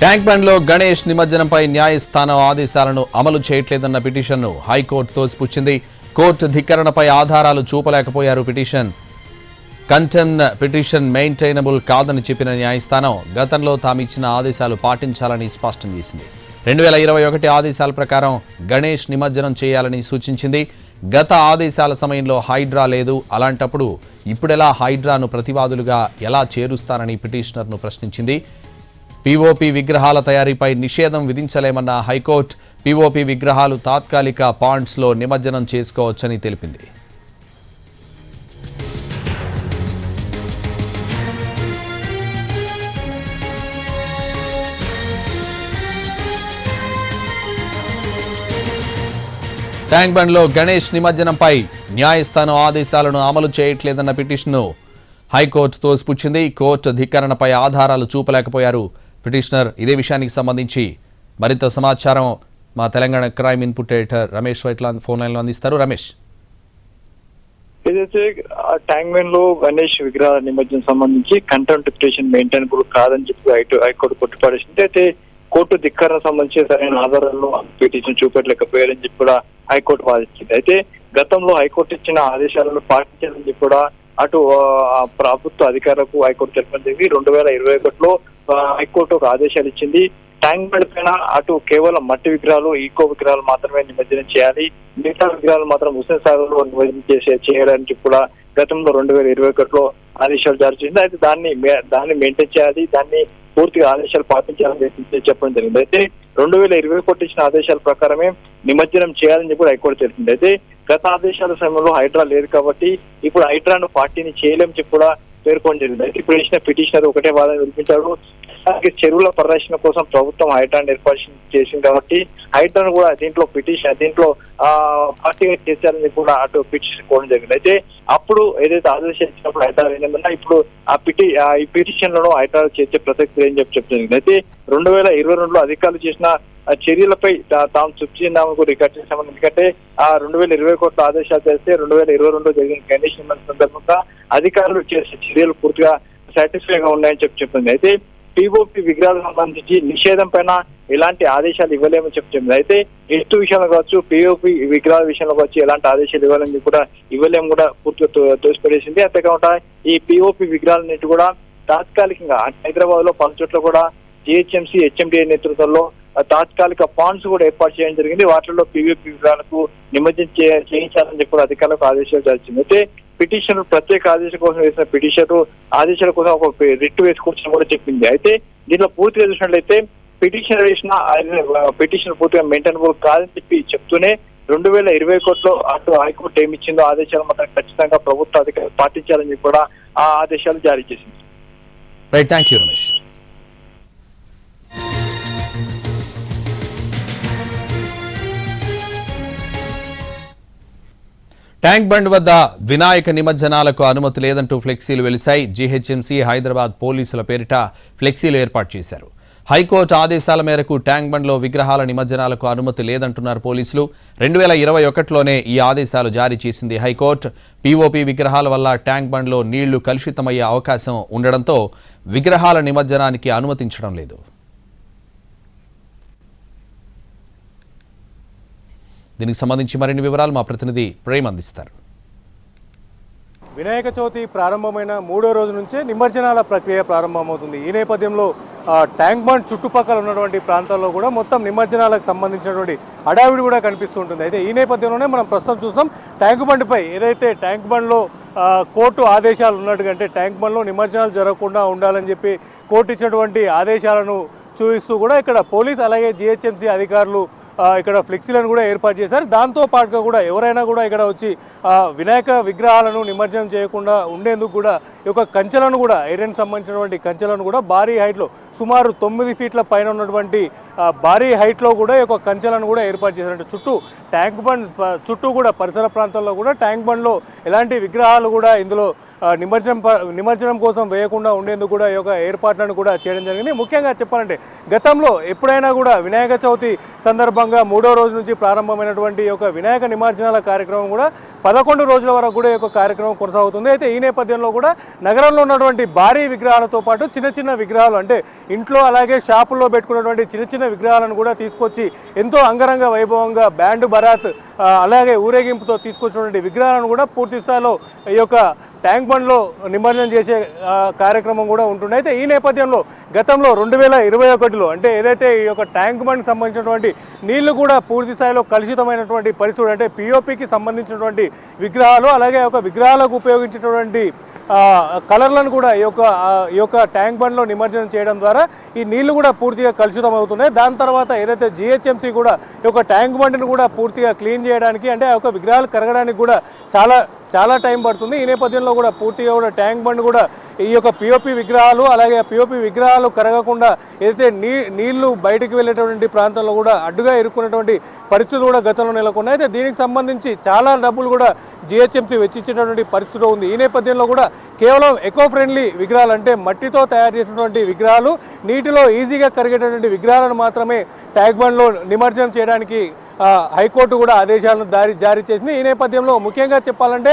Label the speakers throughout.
Speaker 1: Tank బండ్లో గణేష్ నిమజ్జనంపై న్యాయస్థానం ఆదేశాలను అమలు చేయట్లేదన్న పిటిషన్ను హైకోర్టు తోసిపుచ్చింది. కోర్టు ధిక్కరణపై ఆధారాలు చూపలేకపోయారు పిటిషన్. కంటెన్ పిటిషన్ మెయింటైనబుల్ కాదని చెప్పిన న్యాయస్థానం గతంలో తాము ఇచ్చిన ఆదేశాలు పాటించాలని స్పష్టం చేసింది. రెండు వేల ఇరవై ఒకటి ఆదేశాల ప్రకారం గణేష్ నిమజ్జనం చేయాలని సూచించింది. గత ఆదేశాల సమయంలో హైడ్రా లేదు. అలాంటప్పుడు ఇప్పుడెలా హైడ్రాను ప్రతివాదులుగా ఎలా చేరుస్తారని పిటిషనర్ను ప్రశ్నించింది. పీఓపీ విగ్రహాల తయారీపై నిషేధం విధించలేమన్న హైకోర్టు పీఓపీ విగ్రహాలు తాత్కాలిక పాండ్స్లో నిమజ్జనం చేసుకోవచ్చని తెలిపింది. ట్యాంక్ బండ్లో గణేష్ నిమజ్జనంపై న్యాయస్థానం ఆదేశాలను అమలు చేయట్లేదన్న పిటిషన్ను హైకోర్టు తోసిపుచ్చింది. కోర్టు ధిక్కరణపై ఆధారాలు చూపలేకపోయారు పిటిషనర్ ఇదే విషయానికి సంబంధించి మరింత సమాచారం మా Telangana crime input editor Ramesh Vaitla phone లైన్లో అందిస్తారు. రమేష్.
Speaker 2: ఏదైతే ఆ ట్యాంక్లో గణేష్ విగ్రహ నిమజ్జనం సంబంధించి కంటెంట్ పిటిషన్ మెయింటైనబుల్ కాదని చెప్పి హైటు- హైకోర్టు కొట్టుపడేసింది అయితే కోర్టు ధిక్కరణ సంబంధించి సరైన ఆధారాలను పిటిషన్ చూపెట్టలేకపోయారని చెప్పి కూడా హైకోర్టు వాదించింది. అయితే గతంలో హైకోర్టు ఇచ్చిన ఆదేశాలను పాటించాలని చెప్పి కూడా అటు ప్రభుత్వ అధికారులకు హైకోర్టు తెలిపింది. జరిగింది రెండు వేల ఇరవై ఒకటిలో హైకోర్టు ఒక ఆదేశాలు ఇచ్చింది. ట్యాంక్ బండ్ పైన అటు కేవలం మట్టి విగ్రహాలు ఈకో విగ్రహాలు మాత్రమే నిమజ్జనం చేయాలి. మిగతా విగ్రహాలు మాత్రం హుస్సేన్ సాగర్లో నిమజ్జనం చేసే చేయడానికి కూడా గతంలో రెండు వేల ఇరవై ఒకటిలో ఆదేశాలు జారీ చేసింది. అయితే దాన్ని మే- దాన్ని మెయింటైన్ చేయాలి. దాన్ని పూర్తిగా ఆదేశాలు పాటించాలని చెప్పడం జరిగింది. అయితే రెండు వేల ఇరవై ఒకటి ఇచ్చిన ఆదేశాల ప్రకారమే నిమజ్జనం చేయాలని చెప్పి హైకోర్టు తెలిపింది. అయితే గత ఆదేశాల సమయంలో హైడ్రా లేదు కాబట్టి ఇప్పుడు హైడ్రాను పార్టీని చేయలేమని చెప్పి కూడా పేర్కొని జరిగింది ఇప్పుడు ఇచ్చిన పిటిషనర్ ఒకటే వాదన వినిపించాడు అలాగే చెరువుల పరిరక్షణ కోసం ప్రభుత్వం హైడ్రాన్ ఏర్పాటు చేసింది కాబట్టి హైడ్రాన్ కూడా దీంట్లో పిటిషన్ దీంట్లో ఆ పార్టీగా చేశారని కూడా అటు పిటిషన్ కోవడం జరిగింది. అయితే అప్పుడు ఏదైతే ఆదేశించినప్పుడు ఇచ్చినప్పుడు హైడ్రాన్ ఏంటంటే ఇప్పుడు ఆ పిటి ఈ పిటిషన్లను హైడ్రాన్ చేసే ప్రసక్తి లేని చెప్పి చెప్తుంది అయితే రెండు వేల ఇరవై రెండులో అధికారులు చేసిన చర్యలపై తాము తృప్తి చెందామని రికార్డ్ చేశామని ఎందుకంటే ఆ రెండు వేల ఇరవై కోట్ల ఆదేశాలు చేస్తే రెండు వేల ఇరవై రెండులో జరిగిన కండిషన్ సందర్భంగా అధికారులు చేసే చర్యలు పూర్తిగా సాటిస్ఫై గా ఉన్నాయని చెప్పి చెప్తుంది. అయితే పిఓపి విగ్రహాలకు సంబంధించి నిషేధం పైన ఎలాంటి ఆదేశాలు ఇవ్వలేమని చెప్పి అయితే ఎత్తు విషయంలో కావచ్చు పిఓపి విగ్రహాల విషయంలో కావచ్చు ఎలాంటి ఆదేశాలు ఇవ్వాలని కూడా ఇవ్వలేము కూడా పూర్తిగా తో- తోసిపడేసింది. అంతేకాకుండా ఈ పీఓపీ విగ్రహాలన్నిటి కూడా తాత్కాలికంగా హైదరాబాద్లో పలు చోట్ల కూడా జిహెచ్ఎంసీ హెచ్ఎండిఏ నేతృత్వంలో తాత్కాలిక పాండ్స్ కూడా ఏర్పాటు చేయడం జరిగింది. వాటిలో పీవీపీ విగ్రహాలకు నిమజ్జనం చేయించాలని చెప్పి కూడా అధికారులకు ఆదేశాలు జరిచింది అయితే పిటిషన్ ప్రత్యేక ఆదేశం కోసం వేసిన పిటిషన్ ఆదేశాల కోసం ఒక రిట్ వేసుకోవచ్చని కూడా చెప్పింది. అయితే దీంట్లో పూర్తిగా చూసినట్లయితే పిటిషన్ వేసిన పిటిషన్ పూర్తిగా మెయింటైనబుల్ కాదని చెప్పి చెప్తూనే రెండు వేల ఇరవై కోట్లో అటు హైకోర్టు ఏమిచ్చిందో ఆదేశాలు మాత్రం ఖచ్చితంగా ప్రభుత్వ అధికారులు పాటించాలని కూడా ఆ ఆదేశాలు జారీ చేసింది.
Speaker 1: Right thank you Ramesh tank bund వద్ద వినాయక నిమజ్జనాలకు అనుమతి లేదంటూ ఫ్లెక్సీలు వెలిశాయి. జీహెచ్ఎంసీ హైదరాబాద్ పోలీసుల పేరిట ఫ్లెక్సీలు ఏర్పాటు చేశారు. హైకోర్టు ఆదేశాల మేరకు ట్యాంక్ బండ్లో విగ్రహాల నిమజ్జనాలకు అనుమతి లేదంటున్నారు పోలీసులు. రెండు వేల ఇరవై ఒకటిలోనే ఈ ఆదేశాలు జారీ చేసింది హైకోర్టు. పీఓపీ విగ్రహాల వల్ల ట్యాంక్ బండ్లో నీళ్ళు కలుషితమయ్యే అవకాశం ఉండడంతో విగ్రహాల నిమజ్జనానికి అనుమతించడం లేదు. దీనికి సంబంధించి మరిన్ని వివరాలు మా ప్రతినిధి ప్రేమ్ అందిస్తారు.
Speaker 3: వినాయక చవితి ప్రారంభమైన మూడో రోజు నుంచే నిమజ్జనాల ప్రక్రియ ప్రారంభమవుతుంది. ఈ నేపథ్యంలో ట్యాంక్ బండ్ చుట్టుపక్కల ఉన్నటువంటి ప్రాంతాల్లో కూడా మొత్తం నిమజ్జనాలకు సంబంధించినటువంటి అడావిడి కూడా కనిపిస్తుంటుంది. అయితే ఈ నేపథ్యంలోనే మనం ప్రస్తుతం చూస్తాం ట్యాంక్ బండ్పై ఏదైతే ట్యాంక్ బండ్లో కోర్టు ఆదేశాలు ఉన్నట్టుగా అంటే ట్యాంక్ బండ్లో నిమజ్జనాలు జరగకుండా ఉండాలని చెప్పి కోర్టు ఇచ్చినటువంటి ఆదేశాలను చూపిస్తూ కూడా ఇక్కడ పోలీస్ అలాగే జిహెచ్ఎంసీ అధికారులు ఇక్కడ ఫ్లెక్సీలను కూడా ఏర్పాటు చేశారు. దాంతో పాటుగా కూడా ఎవరైనా కూడా ఇక్కడ వచ్చి వినాయక విగ్రహాలను నిమజ్జనం చేయకుండా ఉండేందుకు కూడా ఈ యొక్క కంచెలను కూడా ఐరన్ సంబంధించినటువంటి కంచెలను కూడా భారీ హైట్లో సుమారు తొమ్మిది ఫీట్ల పైన ఉన్నటువంటి భారీ హైట్లో కూడా ఈ యొక్క కంచెలను కూడా ఏర్పాటు చేశారు చుట్టూ ట్యాంక్ బండ్ చుట్టూ కూడా పరిసర ప్రాంతాల్లో కూడా ట్యాంక్ బండ్లో ఎలాంటి విగ్రహాలు కూడా ఇందులో నిమజ్జనం ప- నిమజ్జనం కోసం వేయకుండా ఉండేందుకు కూడా ఈ యొక్క ఏర్పాట్లను కూడా చేయడం జరిగింది. ముఖ్యంగా చెప్పాలంటే గతంలో ఎప్పుడైనా కూడా వినాయక చవితి సందర్భంగా భాగంగా మూడో రోజు నుంచి ప్రారంభమైనటువంటి ఒక యొక్క వినాయక నిమజ్జనాల కార్యక్రమం కూడా పదకొండు రోజుల వరకు కూడా ఈ యొక్క కార్యక్రమం కొనసాగుతుంది. అయితే ఈ నేపథ్యంలో కూడా నగరంలో ఉన్నటువంటి భారీ విగ్రహాలతో పాటు చిన్న చిన్న విగ్రహాలు అంటే ఇంట్లో అలాగే షాపుల్లో పెట్టుకున్నటువంటి చిన్న చిన్న విగ్రహాలను కూడా తీసుకొచ్చి ఎంతో అంగరంగ వైభవంగా బ్యాండ్ బరాత్ అలాగే ఊరేగింపుతో తీసుకొచ్చినటువంటి విగ్రహాలను కూడా పూర్తి స్థాయిలో ఈ యొక్క ట్యాంక్ బండ్లో నిమజ్జనం చేసే కార్యక్రమం కూడా ఉంటుంది అయితే ఈ నేపథ్యంలో గతంలో రెండు వేల ఇరవై ఒకటిలో అంటే ఏదైతే ఈ యొక్క ట్యాంక్ బండ్కి సంబంధించినటువంటి నీళ్ళు కూడా పూర్తి స్థాయిలో కలుషితమైనటువంటి పరిస్థితులు అంటే పిఓపికి సంబంధించినటువంటి విగ్రహాలు అలాగే ఒక విగ్రహాలకు ఉపయోగించినటువంటి కలర్లను కూడా ఈ యొక్క ఈ యొక్క ట్యాంక్ బండ్లో నిమజ్జనం చేయడం ద్వారా ఈ నీళ్ళు కూడా పూర్తిగా కలుషితం అవుతున్నాయి దాని తర్వాత ఏదైతే జిహెచ్ఎంసీ కూడా ఈ యొక్క ట్యాంక్ బండ్ని కూడా పూర్తిగా క్లీన్ చేయడానికి అంటే ఆ యొక్క విగ్రహాలు కరగడానికి కూడా చాలా చాలా టైం పడుతుంది. ఈ నేపథ్యంలో కూడా పూర్తిగా కూడా ట్యాంక్ బండ్ కూడా ఈ యొక్క పిఓపి విగ్రహాలు అలాగే పిఓపి విగ్రహాలు కరగకుండా ఏదైతే నీ నీళ్ళు బయటికి వెళ్ళేటువంటి ప్రాంతంలో కూడా అడ్డుగా ఇరుక్కున్నటువంటి పరిస్థితులు కూడా గతంలో నెలకొన్నాయి. అయితే దీనికి సంబంధించి చాలా డబ్బులు కూడా జిహెచ్ఎంసీ వెచ్చించేటటువంటి పరిస్థితి ఉంది. ఈ నేపథ్యంలో కూడా కేవలం ఎకో ఫ్రెండ్లీ విగ్రహాలు అంటే మట్టితో తయారు చేసినటువంటి విగ్రహాలు నీటిలో ఈజీగా కరిగేటటువంటి విగ్రహాలను మాత్రమే ట్యాంక్ బండ్లో నిమజ్జనం చేయడానికి హైకోర్టు కూడా ఆదేశాలను దారి జారీ చేసింది. ఈ నేపథ్యంలో ముఖ్యంగా చెప్పాలంటే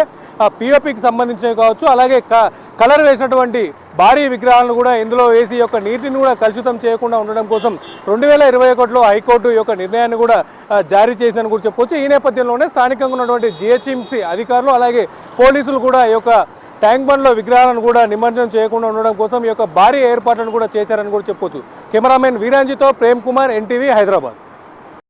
Speaker 3: పిఓపికి సంబంధించినవి కావచ్చు అలాగే క- కలర్ వేసినటువంటి భారీ విగ్రహాలను కూడా ఇందులో వేసి యొక్క నీటిని కూడా కలుషితం చేయకుండా ఉండడం కోసం రెండు వేల ఇరవై ఒకటిలో హైకోర్టు యొక్క నిర్ణయాన్ని కూడా జారీ చేసిందని కూడా చెప్పొచ్చు. ఈ నేపథ్యంలోనే స్థానికంగా ఉన్నటువంటి జిహెచ్ఎంసీ అధికారులు అలాగే పోలీసులు కూడా ఈ యొక్క ట్యాంక్ బండ్లో విగ్రహాలను కూడా నిమజ్జనం చేయకుండా ఉండడం కోసం ఈ యొక్క భారీ ఏర్పాట్లను కూడా చేశారని కూడా చెప్పొచ్చు. కెమెరామెన్ వీరాంజితో ప్రేమ్ కుమార్ ఎన్టీవీ హైదరాబాద్.